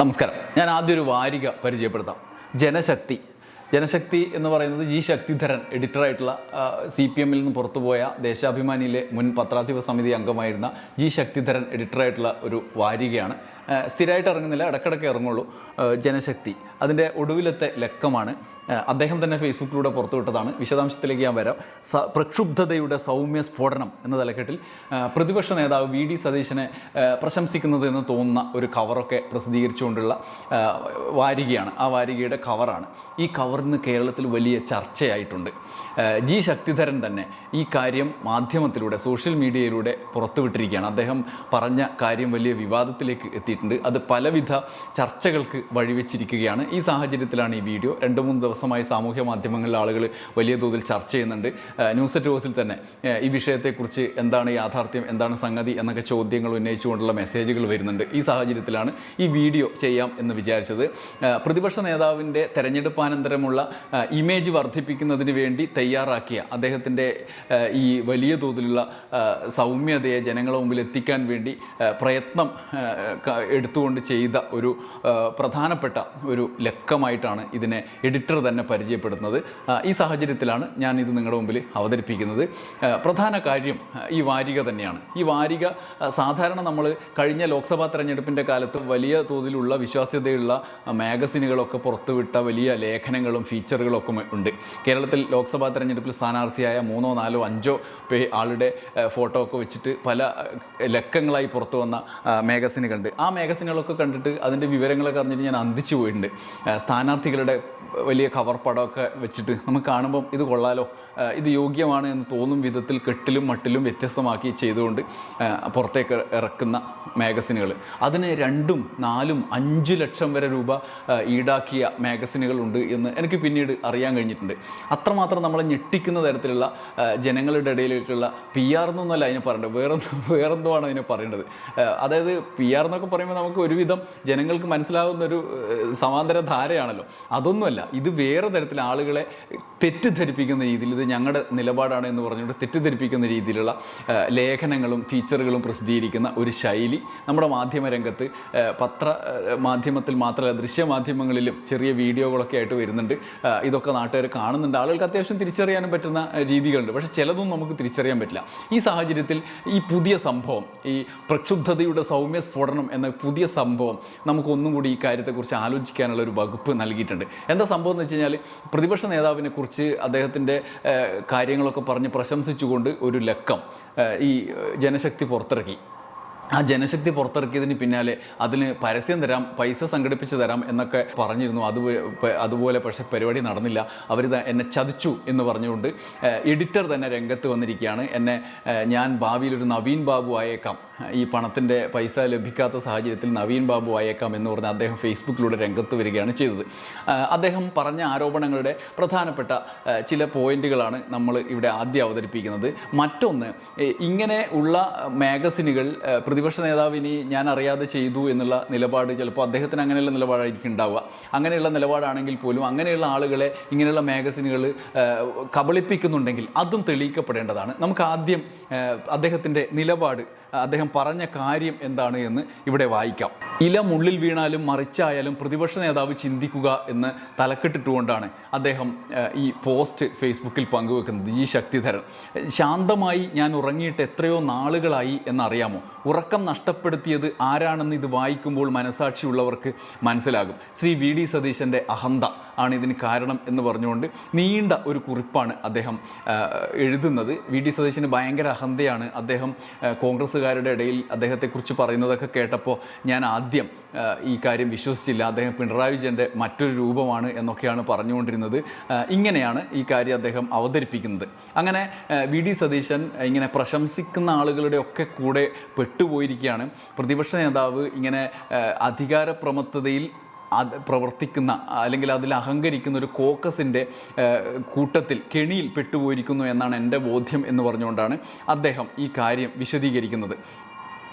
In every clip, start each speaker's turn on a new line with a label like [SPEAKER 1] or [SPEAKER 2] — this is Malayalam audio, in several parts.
[SPEAKER 1] നമസ്കാരം. ഞാൻ ആദ്യം ഒരു വാരിക പരിചയപ്പെടുത്താം. ജനശക്തി. ജനശക്തി എന്ന് പറയുന്നത് ജി ശക്തിധരൻ എഡിറ്ററായിട്ടുള്ള സി പി എമ്മിൽ നിന്ന് പുറത്തുപോയ ദേശാഭിമാനിയിലെ മുൻ പത്രാധിപ സമിതി അംഗമായിരുന്ന ജി ശക്തിധരൻ എഡിറ്ററായിട്ടുള്ള ഒരു വാരികയാണ്. സ്ഥിരമായിട്ട് ഇറങ്ങുന്നില്ല ഇടക്കിടക്ക് ഇറങ്ങുള്ളൂ. ജനശക്തി. അതിന്റെ ഒടുവിലത്തെ ലക്കമാണ് അദ്ദേഹം തന്നെ ഫേസ്ബുക്കിലൂടെ പുറത്തുവിട്ടതാണ്. വിശദാംശത്തിലേക്ക് ഞാൻ വരാം. സ പ്രക്ഷുബ്ധതയുടെ സൗമ്യ സ്ഫോടനം എന്ന തലക്കെട്ടിൽ പ്രതിപക്ഷ നേതാവ് വി ഡി സതീശനെ പ്രശംസിക്കുന്നത് എന്ന് തോന്നുന്ന ഒരു കവറൊക്കെ പ്രസിദ്ധീകരിച്ചുകൊണ്ടുള്ള വാരികയാണ്. ആ വാരികയുടെ കവറാണ്. ഈ കവറിന് കേരളത്തിൽ വലിയ ചർച്ചയായിട്ടുണ്ട്. ജി ശക്തിധരൻ തന്നെ ഈ കാര്യം മാധ്യമത്തിലൂടെ സോഷ്യൽ മീഡിയയിലൂടെ പുറത്തുവിട്ടിരിക്കുകയാണ്. അദ്ദേഹം പറഞ്ഞ കാര്യം വലിയ വിവാദത്തിലേക്ക് എത്തിയിട്ടുണ്ട്. അത് പലവിധ ചർച്ചകൾക്ക് വഴിവെച്ചിരിക്കുകയാണ്. ഈ സാഹചര്യത്തിലാണ് ഈ വീഡിയോ. രണ്ട് മൂന്ന് ദിവസമായി സാമൂഹ്യ മാധ്യമങ്ങളിൽ ആളുകൾ വലിയ തോതിൽ ചർച്ച ചെയ്യുന്നുണ്ട്. ന്യൂസ് അറ്റ് ഹോസിൽ തന്നെ ഈ വിഷയത്തെക്കുറിച്ച് എന്താണ് യാഥാർത്ഥ്യം എന്താണ് സംഗതി എന്നൊക്കെ ചോദ്യങ്ങൾ ഉന്നയിച്ചുകൊണ്ടുള്ള മെസ്സേജുകൾ വരുന്നുണ്ട്. ഈ സാഹചര്യത്തിലാണ് ഈ വീഡിയോ ചെയ്യാം എന്ന് വിചാരിച്ചത്. പ്രതിപക്ഷ നേതാവിന്റെ തെരഞ്ഞെടുപ്പാനന്തരമുള്ള ഇമേജ് വർദ്ധിപ്പിക്കുന്നതിന് വേണ്ടി തയ്യാറാക്കിയ അദ്ദേഹത്തിന്റെ ഈ വലിയ തോതിലുള്ള സൗമ്യതയെ ജനങ്ങളുടെ മുമ്പിൽ എത്തിക്കാൻ വേണ്ടി പ്രയത്നം എടുത്തുകൊണ്ട് ചെയ്ത ഒരു പ്രധാനപ്പെട്ട ഒരു ലക്കമായിട്ടാണ് ഇതിനെ എഡിറ്റർ തന്നെ പരിചയപ്പെടുത്തുന്നത് ഈ സാഹചര്യത്തിലാണ് ഞാൻ ഇത് നിങ്ങളുടെ മുമ്പിൽ അവതരിപ്പിക്കുന്നത്. പ്രധാന കാര്യം ഈ വാരിക തന്നെയാണ്. ഈ വാരിക സാധാരണ നമ്മൾ കഴിഞ്ഞ ലോക്സഭാ തെരഞ്ഞെടുപ്പിന്റെ കാലത്ത് വലിയ തോതിലുള്ള വിശ്വാസ്യതയുള്ള മാഗസിനുകളൊക്കെ പുറത്തുവിട്ട വലിയ ലേഖനങ്ങളും ഫീച്ചറുകളൊക്കെ ഉണ്ട്. കേരളത്തിൽ ലോക്സഭാ തെരഞ്ഞെടുപ്പിൽ സ്ഥാനാർത്ഥിയായ മൂന്നോ നാലോ അഞ്ചോ പേ ആളുടെ ഫോട്ടോ ഒക്കെ വെച്ചിട്ട് പല ലക്കങ്ങളായി പുറത്തു വന്ന മാഗസിനുകളുണ്ട്. ആ മാഗസിനുകളൊക്കെ കണ്ടിട്ട് അതിന്റെ വിവരങ്ങളൊക്കെ അറിഞ്ഞിട്ട് ഞാൻ അന്തിച്ചു പോയിട്ടുണ്ട്. സ്ഥാനാർത്ഥികളുടെ വലിയ കവർ പടമൊക്കെ വെച്ചിട്ട് നമുക്ക് കാണുമ്പം ഇത് കൊള്ളാലോ. ഇത് യോഗ്യമാണ് എന്ന് തോന്നും വിധത്തിൽ കെട്ടിലും മട്ടിലും വ്യത്യസ്തമാക്കി ചെയ്തുകൊണ്ട് പുറത്തേക്ക് ഇറക്കുന്ന മാഗസിനുകൾ അതിന് രണ്ടും നാലും അഞ്ച് ലക്ഷം വരെ രൂപ ഈടാക്കിയ മാഗസിനുകളുണ്ട് എന്ന് എനിക്ക് പിന്നീട് അറിയാൻ കഴിഞ്ഞിട്ടുണ്ട്. അത്രമാത്രം നമ്മളെ ഞെട്ടിക്കുന്ന തരത്തിലുള്ള ജനങ്ങളുടെ ഇടയിലേക്കുള്ള പി ആർ എന്നൊന്നല്ല അതിനെ പറയേണ്ടത്. വേറെന്തോ വേറെന്തോ ആണ് അതിനെ പറയേണ്ടത്. അതായത് പി ആർ എന്നൊക്കെ പറയുമ്പോൾ നമുക്ക് ഒരുവിധം ജനങ്ങൾക്ക് മനസ്സിലാവുന്ന ഒരു സമാന്തര ധാരയാണല്ലോ. അതൊന്നുമല്ല. ഇത് വേറെ തരത്തിൽ ആളുകളെ തെറ്റിദ്ധരിപ്പിക്കുന്ന രീതിയിൽ ഇത് ഞങ്ങളുടെ നിലപാടാണ് എന്ന് പറഞ്ഞുകൊണ്ട് തെറ്റിദ്ധരിപ്പിക്കുന്ന രീതിയിലുള്ള ലേഖനങ്ങളും ഫീച്ചറുകളും പ്രസിദ്ധീകരിക്കുന്ന ഒരു ശൈലി നമ്മുടെ മാധ്യമ രംഗത്ത് ആ, പത്ര മാധ്യമത്തിൽ മാത്രമല്ല ദൃശ്യമാധ്യമങ്ങളിലും ചെറിയ വീഡിയോകളൊക്കെ ആയിട്ട് വരുന്നുണ്ട്. ഇതൊക്കെ നാട്ടുകാർ കാണുന്നുണ്ട്. ആളുകൾക്ക് അത്യാവശ്യം തിരിച്ചറിയാനും പറ്റുന്ന രീതികളുണ്ട്. പക്ഷേ ചിലതൊന്നും നമുക്ക് തിരിച്ചറിയാൻ പറ്റില്ല. ഈ സാഹചര്യത്തിൽ ഈ പുതിയ സംഭവം ഈ പ്രക്ഷുബ്ധതയുടെ സൗമ്യ സ്ഫോടനം എന്ന പുതിയ സംഭവം നമുക്കൊന്നും കൂടി ഈ കാര്യത്തെക്കുറിച്ച് ആലോചിക്കാനുള്ള ഒരു വകുപ്പ് നൽകിയിട്ടുണ്ട്. എന്താ സംഭവം വെച്ച് കഴിഞ്ഞാൽ പ്രതിപക്ഷ നേതാവിനെ കുറിച്ച് അദ്ദേഹത്തിന്റെ കാര്യങ്ങളൊക്കെ പറഞ്ഞ് പ്രശംസിച്ചുകൊണ്ട് ഒരു ലക്കം ഈ ജനശക്തി പുറത്തിറക്കി. ആ ജനശക്തി പുറത്തിറക്കിയതിന് പിന്നാലെ അതിന് പരസ്യം തരാം പൈസ സംഘടിപ്പിച്ച് തരാം എന്നൊക്കെ പറഞ്ഞിരുന്നു. അത് അതുപോലെ പക്ഷെ പരിപാടി നടന്നില്ല. അവർ എന്നെ ചതിച്ചു എന്ന് പറഞ്ഞുകൊണ്ട് എഡിറ്റർ തന്നെ രംഗത്ത് വന്നിരിക്കുകയാണ്. എന്നെ ഞാൻ ഭാവിയിൽ ഒരു നവീൻ ബാബു ആയേക്കാം ഈ പണത്തിന്റെ പൈസ ലഭിക്കാത്ത സാഹചര്യത്തിൽ നവീൻ ബാബു ആയേക്കാം എന്ന് പറഞ്ഞ് അദ്ദേഹം ഫേസ്ബുക്കിലൂടെ രംഗത്ത് വരികയാണ് ചെയ്തത്. അദ്ദേഹം പറഞ്ഞ ആരോപണങ്ങളുടെ പ്രധാനപ്പെട്ട ചില പോയിന്റുകളാണ് നമ്മൾ ഇവിടെ ആദ്യം അവതരിപ്പിക്കുന്നത്. മറ്റൊന്ന് ഇങ്ങനെ ഉള്ള മാഗസിനുകൾ പ്രതിപക്ഷ നേതാവിനി ഞാൻ അറിയാതെ ചെയ്തു എന്നുള്ള നിലപാട് ചിലപ്പോൾ അദ്ദേഹത്തിന് അങ്ങനെയുള്ള നിലപാടായിരിക്കും ഉണ്ടാവുക. അങ്ങനെയുള്ള നിലപാടാണെങ്കിൽ പോലും അങ്ങനെയുള്ള ആളുകളെ ഇങ്ങനെയുള്ള മാഗസിനുകൾ കബളിപ്പിക്കുന്നുണ്ടെങ്കിൽ അതും തെളിയിക്കപ്പെടേണ്ടതാണ്. നമുക്ക് ആദ്യം അദ്ദേഹത്തിന്റെ നിലപാട് അദ്ദേഹം പറഞ്ഞ കാര്യം എന്താണ് എന്ന് ഇവിടെ വായിക്കാം. ഇല മുള്ളിൽ വീണാലും മറിച്ചായാലും പ്രതിപക്ഷ നേതാവ് ചിന്തിക്കുക എന്ന് തലക്കെട്ടിട്ടുകൊണ്ടാണ് അദ്ദേഹം ഈ പോസ്റ്റ് ഫേസ്ബുക്കിൽ പങ്കുവെക്കുന്നത്. ജി ശക്തിധരൻ. ശാന്തമായി ഞാൻ ഉറങ്ങിയിട്ട് എത്രയോ നാളുകളായി എന്നറിയാമോ? ഉറക്കം നഷ്ടപ്പെടുത്തിയത് ആരാണെന്ന് ഇത് വായിക്കുമ്പോൾ മനസാക്ഷിയുള്ളവർക്ക് മനസ്സിലാകും. ശ്രീ വി ഡി സതീശന്റെ അഹന്ത ആണ് ഇതിന് കാരണം എന്ന് പറഞ്ഞുകൊണ്ട് നീണ്ട ഒരു കുറിപ്പാണ് അദ്ദേഹം എഴുതുന്നത്. വി ഡി സതീശന് ഭയങ്കര അഹന്തയാണ്. അദ്ദേഹം കോൺഗ്രസ്സുകാരുടെ ഇടയിൽ അദ്ദേഹത്തെക്കുറിച്ച് പറയുന്നതൊക്കെ കേട്ടപ്പോൾ ഞാൻ ആദ്യം ഈ കാര്യം വിശ്വസിച്ചില്ല. അദ്ദേഹം പിണറായി വിജയന്റെ മറ്റൊരു രൂപമാണ് എന്നൊക്കെയാണ് പറഞ്ഞുകൊണ്ടിരുന്നത്. ഇങ്ങനെയാണ് ഈ കാര്യം അദ്ദേഹം അവതരിപ്പിക്കുന്നത്. അങ്ങനെ വി. ഡി. സതീശൻ ഇങ്ങനെ പ്രശംസിക്കുന്ന ആളുകളുടെ ഒക്കെ കൂടെ പെട്ടുപോയിരിക്കുകയാണ്. പ്രതിപക്ഷ നേതാവ് ഇങ്ങനെ അധികാര അധികാരപ്രമത്തതയിൽ അത് പ്രവർത്തിക്കുന്ന അല്ലെങ്കിൽ അതിൽ അഹങ്കരിക്കുന്ന ഒരു കോക്കസിന്റെ കൂട്ടത്തിൽ കെണിയിൽ പെട്ടുപോയിരിക്കുന്നു എന്നാണ് എന്റെ ബോധ്യം എന്ന് പറഞ്ഞുകൊണ്ടാണ് അദ്ദേഹം ഈ കാര്യം വിശദീകരിക്കുന്നത്.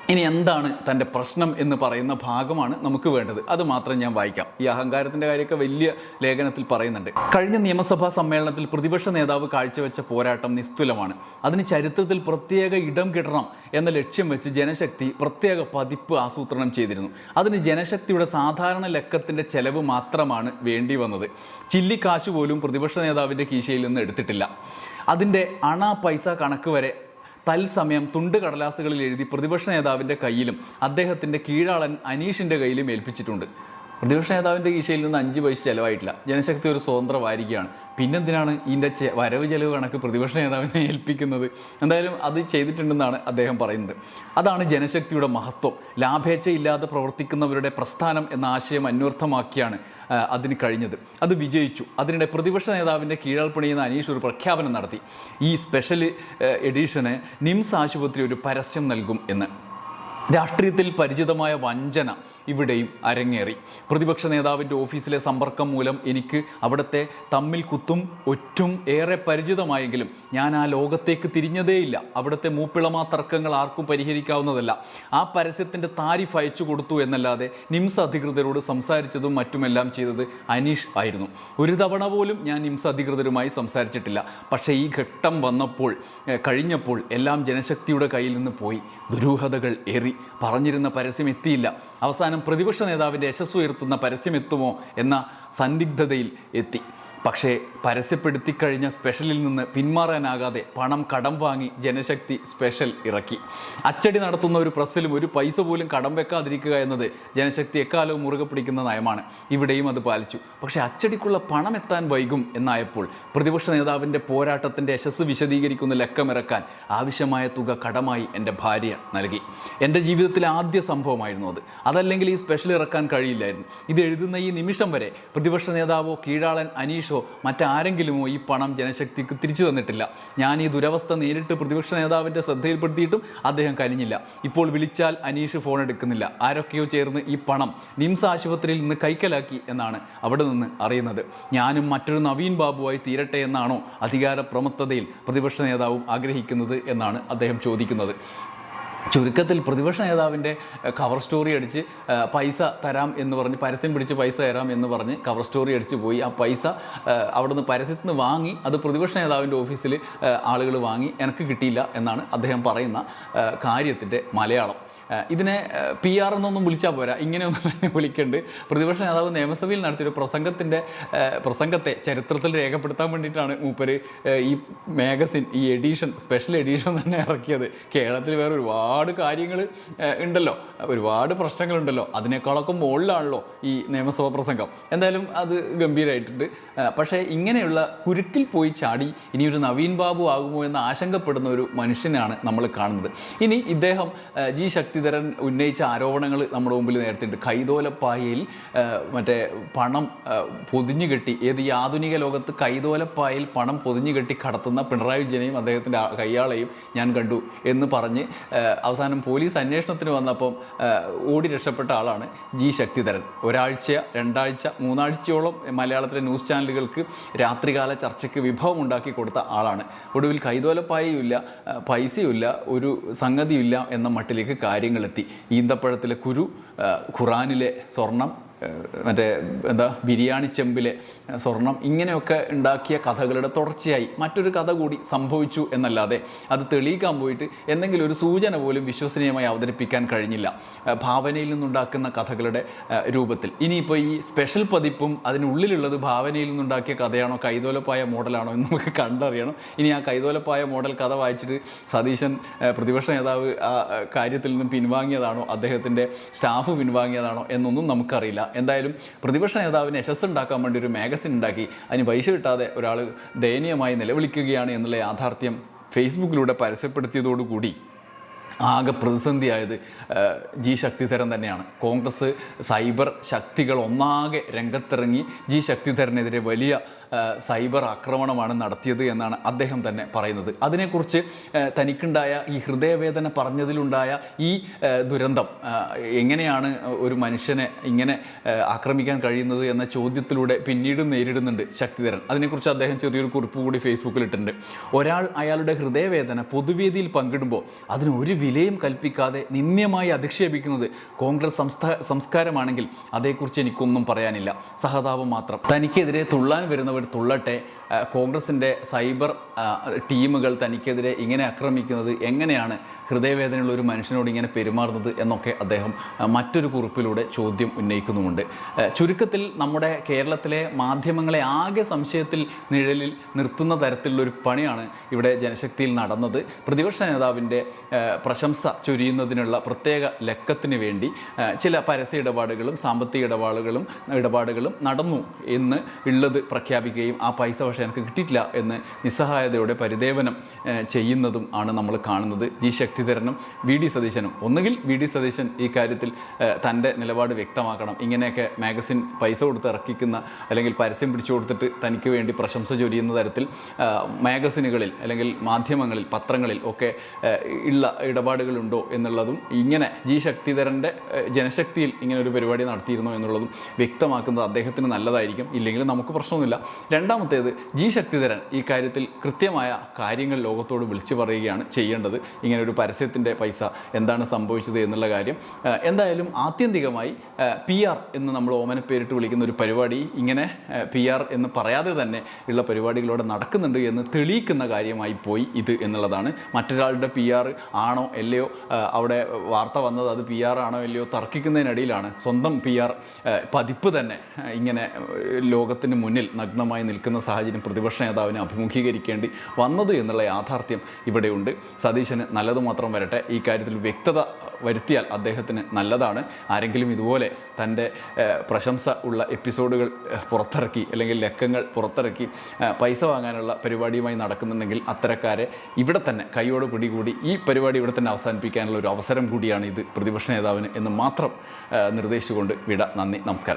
[SPEAKER 1] ഇനി എന്താണ് തന്റെ പ്രശ്നം എന്ന് പറയുന്ന ഭാഗമാണ് നമുക്ക് വേണ്ടത്. അത് മാത്രം ഞാൻ വായിക്കാം. ഈ അഹങ്കാരത്തിന്റെ കാര്യമൊക്കെ വലിയ ലേഖനത്തിൽ പറയുന്നുണ്ട്. കഴിഞ്ഞ നിയമസഭാ സമ്മേളനത്തിൽ പ്രതിപക്ഷ നേതാവ് കാഴ്ചവെച്ച പോരാട്ടം നിസ്തുലമാണ്. അതിന് ചരിത്രത്തിൽ പ്രത്യേക ഇടം കിട്ടണം എന്ന ലക്ഷ്യം വെച്ച് ജനശക്തി പ്രത്യേക പതിപ്പ് ആസൂത്രണം ചെയ്തിരുന്നു. അതിന് ജനശക്തിയുടെ സാധാരണ ലക്കത്തിന്റെ ചെലവ് മാത്രമാണ് വേണ്ടി വന്നത്. ചില്ലിക്കാശ് പോലും പ്രതിപക്ഷ നേതാവിന്റെ കീശയിൽ നിന്ന് എടുത്തിട്ടില്ല. അതിന്റെ അണ പൈസ കണക്ക് വരെ തത്സമയം തുണ്ട് കടലാസുകളിൽ എഴുതി പ്രതിപക്ഷ നേതാവിന്റെ കയ്യിലും അദ്ദേഹത്തിന്റെ കീഴാളൻ അനീഷിന്റെ കയ്യിലും ഏൽപ്പിച്ചിട്ടുണ്ട്. പ്രതിപക്ഷ നേതാവിന്റെ കീശയിൽ നിന്ന് അഞ്ച് പൈസ ചിലവായിട്ടില്ല. ജനശക്തി ഒരു സ്വതന്ത്ര പിന്നെന്തിനാണ് ഇതിന്റെ വരവ് ചെലവ് കണക്ക് പ്രതിപക്ഷ നേതാവിനെ ഏൽപ്പിക്കുന്നത്? എന്തായാലും അത് ചെയ്തിട്ടുണ്ടെന്നാണ് അദ്ദേഹം പറയുന്നത്. അതാണ് ജനശക്തിയുടെ മഹത്വം. ലാഭേച്ഛയില്ലാതെ പ്രവർത്തിക്കുന്നവരുടെ പ്രസ്ഥാനം എന്ന ആശയം അന്വർത്ഥമാക്കിയാണ് അതിന് കഴിഞ്ഞത്. അത് വിജയിച്ചു. അതിനിടെ പ്രതിപക്ഷ നേതാവിന്റെ കീഴാൾ അനീഷ് ഒരു പ്രഖ്യാപനം നടത്തി. ഈ സ്പെഷ്യൽ എഡിഷന് നിംസ് ആശുപത്രി ഒരു പരസ്യം നൽകും എന്ന്. രാഷ്ട്രീയത്തിൽ പരിചിതമായ വഞ്ചന ഇവിടെയും അരങ്ങേറി. പ്രതിപക്ഷ നേതാവിന്റെ ഓഫീസിലെ സമ്പർക്കം മൂലം എനിക്ക് അവിടുത്തെ തമ്മിൽ കുത്തും ഒറ്റും ഏറെ പരിചിതമായെങ്കിലും ഞാൻ ആ ലോകത്തേക്ക് തിരിഞ്ഞതേയില്ല. അവിടുത്തെ മൂപ്പിളമാ തർക്കങ്ങൾ ആർക്കും പരിഹരിക്കാവുന്നതല്ല. ആ പരസ്യത്തിന്റെ താരിഫ് അയച്ചു കൊടുത്തു എന്നല്ലാതെ നിംസ് അധികൃതരോട് സംസാരിച്ചതും മറ്റുമെല്ലാം ചെയ്തത് അനീഷ് ആയിരുന്നു. ഒരു തവണ പോലും ഞാൻ നിംസ് അധികൃതരുമായി സംസാരിച്ചിട്ടില്ല. പക്ഷേ ഈ ഘട്ടം വന്നപ്പോൾ കഴിഞ്ഞപ്പോൾ എല്ലാം ജനശക്തിയുടെ കയ്യിൽ നിന്ന് പോയി. ദുരൂഹതകൾ ഏറി. പറഞ്ഞിരുന്ന പരസ്യം എത്തിയില്ല. അവസാനം പ്രതിപക്ഷ നേതാവിന്റെ യശസ് ഉയർത്തുന്ന പരസ്യം എത്തുമോ എന്ന സന്ദിഗ്ധതയിൽ എത്തി. പക്ഷേ പരസ്യപ്പെടുത്തി കഴിഞ്ഞ സ്പെഷ്യലിൽ നിന്ന് പിന്മാറാനാകാതെ പണം കടം വാങ്ങി ജനശക്തി സ്പെഷ്യൽ ഇറക്കി. അച്ചടി നടത്തുന്ന ഒരു പ്രസ്സിലും ഒരു പൈസ പോലും കടം വെക്കാതിരിക്കുക എന്നത് ജനശക്തി എക്കാലവും മുറുകെ പിടിക്കുന്ന നയമാണ്. ഇവിടെയും അത് പാലിച്ചു. പക്ഷേ അച്ചടിക്കുള്ള പണം എത്താൻ വൈകും എന്നായപ്പോൾ പ്രതിപക്ഷ നേതാവിന്റെ പോരാട്ടത്തിന്റെ യശസ് വിശദീകരിക്കുന്ന ലക്കമിറക്കാൻ ആവശ്യമായ തുക കടമായി എന്റെ ഭാര്യ നൽകി. എന്റെ ജീവിതത്തിലെ ആദ്യ സംഭവമായിരുന്നു അത്. അതല്ലെങ്കിൽ ഈ സ്പെഷ്യൽ ഇറക്കാൻ കഴിയില്ലായിരുന്നു. ഇത് എഴുതുന്ന ഈ നിമിഷം വരെ പ്രതിപക്ഷ നേതാവോ കീഴാളൻ അനീഷോ മറ്റാരെങ്കിലുമോ ഈ പണം ജനശക്തിക്ക് തിരിച്ചു തന്നിട്ടില്ല. ഞാൻ ഈ ദുരവസ്ഥ നേരിട്ട് പ്രതിപക്ഷ നേതാവിന്റെ ശ്രദ്ധയിൽപ്പെടുത്തിയിട്ടും അദ്ദേഹം കനിഞ്ഞില്ല ഇപ്പോൾ വിളിച്ചാൽ അനീഷ് ഫോൺ എടുക്കുന്നില്ല. ആരൊക്കെയോ ചേർന്ന് ഈ പണം നിംസ് ആശുപത്രിയിൽ നിന്ന് കൈക്കലാക്കി എന്നാണ് അവിടെ നിന്ന് അറിയുന്നത്. ഞാനും മറ്റൊരു നവീൻ ബാബുവായി തീരട്ടെ എന്നാണോ അധികാര പ്രമത്തതയിൽ പ്രതിപക്ഷ നേതാവും ആഗ്രഹിക്കുന്നത് എന്നാണ് അദ്ദേഹം ചോദിക്കുന്നത്. ചുരുക്കത്തിൽ പ്രതിപക്ഷ നേതാവിന്റെ കവർ സ്റ്റോറി അടിച്ച് പൈസ തരാം എന്ന് പറഞ്ഞ് പരസ്യം പിടിച്ച് പൈസ തരാം എന്ന് പറഞ്ഞ് കവർ സ്റ്റോറി അടിച്ച് പോയി. ആ പൈസ അവിടുന്ന് പരസ്യത്തിന് വാങ്ങി അത് പ്രതിപക്ഷ നേതാവിന്റെ ഓഫീസിൽ ആളുകൾ വാങ്ങി എനിക്ക് കിട്ടിയില്ല എന്നാണ് അദ്ദേഹം പറയുന്ന കാര്യത്തിന്റെ മലയാളം. ഇതിനെ പി ആർ എന്നൊന്നും വിളിച്ചാൽ പോരാ. ഇങ്ങനെയൊന്നും തന്നെ വിളിക്കേണ്ട. പ്രതിപക്ഷ നേതാവ് നിയമസഭയിൽ നടത്തിയൊരു പ്രസംഗത്തിന്റെ പ്രസംഗത്തെ ചരിത്രത്തിൽ രേഖപ്പെടുത്താൻ വേണ്ടിയിട്ടാണ് മൂപ്പര് ഈ മാഗസിൻ ഈ എഡീഷൻ സ്പെഷ്യൽ എഡീഷൻ തന്നെ ഇറക്കിയത്. കേരളത്തിൽ വേറെ ഒരുപാട് കാര്യങ്ങൾ ഉണ്ടല്ലോ. ഒരുപാട് പ്രശ്നങ്ങളുണ്ടല്ലോ. അതിനേക്കാളൊക്കെ മുകളിലാണല്ലോ ഈ നിയമസഭാ പ്രസംഗം. എന്തായാലും അത് ഗംഭീരമായിട്ടുണ്ട് പക്ഷേ ഇങ്ങനെയുള്ള കുരുക്കിൽ പോയി ചാടി ഇനി ഒരു നവീൻ ബാബു ആകുമോ എന്ന് ആശങ്കപ്പെടുന്ന ഒരു മനുഷ്യനാണ് നമ്മൾ കാണുന്നത്. ഇനി ഇദ്ദേഹം ജി ശക്തിധരൻ ഉന്നയിച്ച ആരോപണങ്ങൾ നമ്മുടെ മുമ്പിൽ നേരത്തെയുണ്ട് കൈതോലപ്പായയിൽ മറ്റേ പണം പൊതിഞ്ഞു കെട്ടി ഏത് ഈ ആധുനിക ലോകത്ത് കൈതോലപ്പായയിൽ പണം പൊതിഞ്ഞു കെട്ടി കടത്തുന്ന പിണറായി വിജയനെയും അദ്ദേഹത്തിന്റെ കയ്യാളെയും ഞാൻ കണ്ടു എന്ന് പറഞ്ഞ് അവസാനം പോലീസ് അന്വേഷണത്തിന് വന്നപ്പം ഓടി രക്ഷപ്പെട്ട ആളാണ് ജി ശക്തിധരൻ. ഒരാഴ്ച രണ്ടാഴ്ച മൂന്നാഴ്ചയോളം മലയാളത്തിലെ ന്യൂസ് ചാനലുകൾക്ക് രാത്രികാല ചർച്ചയ്ക്ക് വിഭവം ഉണ്ടാക്കി കൊടുത്ത ആളാണ്. ഒടുവിൽ കൈതോലപ്പായയുമില്ല പൈസയുമില്ല ഒരു സംഗതിയില്ല എന്ന മട്ടിലേക്ക് കാര്യങ്ങളെത്തി. ഈന്തപ്പഴത്തിലെ കുരു ഖുറാനിലെ സ്വർണം മറ്റേ എന്താ ബിരിയാണി ചെമ്പിലെ സ്വർണം ഇങ്ങനെയൊക്കെ ഉണ്ടാക്കിയ കഥകളുടെ തുടർച്ചയായി മറ്റൊരു കഥ കൂടി സംഭവിച്ചു എന്നല്ലാതെ അത് തെളിയിക്കാൻ പോയിട്ട് എന്തെങ്കിലും ഒരു സൂചന പോലും വിശ്വസനീയമായി അവതരിപ്പിക്കാൻ കഴിഞ്ഞില്ല. ഭാവനയിൽ നിന്നുണ്ടാക്കുന്ന കഥകളുടെ രൂപത്തിൽ. ഇനിയിപ്പോൾ ഈ സ്പെഷ്യൽ പതിപ്പും അതിനുള്ളിലുള്ളത് ഭാവനയിൽ നിന്നുണ്ടാക്കിയ കഥയാണോ കൈതോലപ്പായ മോഡലാണോ എന്ന് നമുക്ക് കണ്ടറിയണം. ഇനി ആ കൈതോലപ്പായ മോഡൽ കഥ വായിച്ചിട്ട് സതീശൻ പ്രതിപക്ഷ നേതാവ് ആ കാര്യത്തിൽ നിന്നും പിൻവാങ്ങിയതാണോ അദ്ദേഹത്തിന്റെ സ്റ്റാഫ് പിൻവാങ്ങിയതാണോ എന്നൊന്നും നമുക്കറിയില്ല. എന്തായാലും പ്രതിപക്ഷ നേതാവിന് യശസ് ഉണ്ടാക്കാൻ വേണ്ടി ഒരു മാഗസിൻ ഉണ്ടാക്കി അതിന് പൈസ കിട്ടാതെ ഒരാൾ ദയനീയമായി നിലവിളിക്കുകയാണ് എന്നുള്ള യാഥാർത്ഥ്യം ഫേസ്ബുക്കിലൂടെ പരസ്യപ്പെടുത്തിയതോടുകൂടി ആകെ പ്രതിസന്ധിയായത് ജി ശക്തിധരൻ തന്നെയാണ്. കോൺഗ്രസ് സൈബർ ശക്തികൾ ഒന്നാകെ രംഗത്തിറങ്ങി ജി ശക്തിധരനെതിരെ വലിയ സൈബർ ആക്രമണമാണ് നടത്തിയത് എന്നാണ് അദ്ദേഹം തന്നെ പറയുന്നത്. അതിനെക്കുറിച്ച് തനിക്കുണ്ടായ ഈ ഹൃദയവേദന പറഞ്ഞതിലുണ്ടായ ഈ ദുരന്തം എങ്ങനെയാണ് ഒരു മനുഷ്യനെ ഇങ്ങനെ ആക്രമിക്കാൻ കഴിയുന്നത് എന്ന ചോദ്യത്തിലൂടെ പിന്നീട് നേരിടുന്നുണ്ട് ശക്തിധരൻ. അതിനെക്കുറിച്ച് അദ്ദേഹം ചെറിയൊരു കുറിപ്പ് കൂടി ഫേസ്ബുക്കിൽ ഇട്ടിട്ടുണ്ട്. ഒരാൾ അയാളുടെ ഹൃദയവേദന പൊതുവേദിയിൽ പങ്കിടുമ്പോൾ അതിന് ഒരു വിലയും കൽപ്പിക്കാതെ നിന്ദ്യമായി അധിക്ഷേപിക്കുന്നത് കോൺഗ്രസ് സംസ്ഥാ സംസ്കാരമാണെങ്കിൽ അതേക്കുറിച്ച് എനിക്കൊന്നും പറയാനില്ല. സഹതാപം മാത്രം. തനിക്കെതിരെ തുള്ളാൻ വരുന്നവർ തുള്ളട്ടെ കോൺഗ്രസിന്റെ സൈബർ ടീമുകൾ തനിക്കെതിരെ ഇങ്ങനെ ആക്രമിക്കുന്നത് എങ്ങനെയാണ് ഹൃദയവേദനയുള്ള ഒരു മനുഷ്യനോട് ഇങ്ങനെ പെരുമാറുന്നത് എന്നൊക്കെ അദ്ദേഹം മറ്റൊരു കുറിപ്പിലൂടെ ചോദ്യം ഉന്നയിക്കുന്നുമുണ്ട്. ചുരുക്കത്തിൽ നമ്മുടെ കേരളത്തിലെ മാധ്യമങ്ങളെ ആകെ സംശയത്തിൽ നിഴലിൽ നിർത്തുന്ന തരത്തിലുള്ള ഒരു പണിയാണ് ഇവിടെ ജനശക്തിയിൽ നടന്നത്. പ്രതിപക്ഷ നേതാവിന്റെ പ്രശംസ ചൊരിയുന്നതിനുള്ള പ്രത്യേക ലക്കത്തിന് വേണ്ടി ചില പരസ്യ ഇടപാടുകളും സാമ്പത്തിക ഇടപാടുകളും ഇടപാടുകളും നടന്നു എന്ന് ഉള്ളത് പ്രഖ്യാപിക്കുകയും ആ പൈസ പക്ഷേ എനിക്ക് കിട്ടിയിട്ടില്ല എന്ന് നിസ്സഹായതയോടെ പരിദേവനം ചെയ്യുന്നതും ആണ് നമ്മൾ കാണുന്നത്. ജി ശക്തിധരനും വി ഡി സതീശനും. ഒന്നുകിൽ വി ഡി സതീശൻ ഈ കാര്യത്തിൽ തന്റെ നിലപാട് വ്യക്തമാക്കണം. ഇങ്ങനെയൊക്കെ മാഗസിൻ പൈസ കൊടുത്ത് ഇറക്കിക്കുന്ന അല്ലെങ്കിൽ പരസ്യം പിടിച്ചു കൊടുത്തിട്ട് തനിക്ക് വേണ്ടി പ്രശംസ ചൊരിയുന്ന തരത്തിൽ മാഗസിനുകളിൽ അല്ലെങ്കിൽ മാധ്യമങ്ങളിൽ പത്രങ്ങളിൽ ഒക്കെ ഉള്ള ഇടപാടുകളുണ്ടോ എന്നുള്ളതും ഇങ്ങനെ ജി ശക്തിധരന്റെ ജനശക്തിയിൽ ഇങ്ങനെ ഒരു പരിപാടി നടത്തിയിരുന്നു എന്നുള്ളതും വ്യക്തമാക്കുന്നത് അദ്ദേഹത്തിന് നല്ലതായിരിക്കും. ഇല്ലെങ്കിൽ നമുക്ക് പ്രശ്നമൊന്നുമില്ല. രണ്ടാമത്തേത് ജി ശക്തിധരൻ ഈ കാര്യത്തിൽ കൃത്യമായ കാര്യങ്ങൾ ലോകത്തോട് വിളിച്ചു പറയുകയാണ് ചെയ്യേണ്ടത്. ഇങ്ങനെ ഒരു പരസ്യത്തിന്റെ പൈസ എന്താണ് സംഭവിച്ചത് എന്നുള്ള കാര്യം. എന്തായാലും ആത്യന്തികമായി പി ആർ എന്ന് നമ്മൾ ഓമന പേരിട്ട് വിളിക്കുന്ന ഒരു പരിപാടി ഇങ്ങനെ പി ആർ എന്ന് പറയാതെ തന്നെ ഉള്ള പരിപാടികളോടെ നടക്കുന്നുണ്ട് എന്ന് തെളിയിക്കുന്ന കാര്യമായി പോയി ഇത് എന്നുള്ളതാണ്. മറ്റൊരാളുടെ പി ആർ ആണോ അല്ലയോ അവിടെ വാർത്ത വന്നത് അത് പി ആർ ആണോ അല്ലയോ തർക്കിക്കുന്നതിനിടയിലാണ്. സ്വന്തം പി ആർ പതിപ്പ് തന്നെ ഇങ്ങനെ ലോകത്തിന് മുന്നിൽ നഗ്നമായി നിൽക്കുന്ന സാഹചര്യം പ്രതിപക്ഷ നേതാവിനെ അഭിമുഖീകരിക്കേണ്ടി വന്നത് എന്നുള്ള യാഥാർത്ഥ്യം ഇവിടെയുണ്ട്. സതീശന് നല്ലത് മാത്രം വരട്ടെ. ഈ കാര്യത്തിൽ വ്യക്തത വരുത്തിയാൽ അദ്ദേഹത്തിന് നല്ലതാണ്. ആരെങ്കിലും ഇതുപോലെ തന്റെ പ്രശംസ ഉള്ള എപ്പിസോഡുകൾ പുറത്തിറക്കി അല്ലെങ്കിൽ ലക്കങ്ങൾ പുറത്തിറക്കി പൈസ വാങ്ങാനുള്ള പരിപാടിയുമായി നടക്കുന്നുണ്ടെങ്കിൽ അത്തരക്കാരെ ഇവിടെ തന്നെ കൈയോട് പിടികൂടി ഈ പരിപാടി ഇവിടെ തന്നെ അവസാനിപ്പിക്കാനുള്ള ഒരു അവസരം കൂടിയാണ് ഇത് പ്രതിപക്ഷ നേതാവിന് എന്ന് മാത്രം നിർദ്ദേശിച്ചുകൊണ്ട് വിട. നന്ദി. നമസ്കാരം.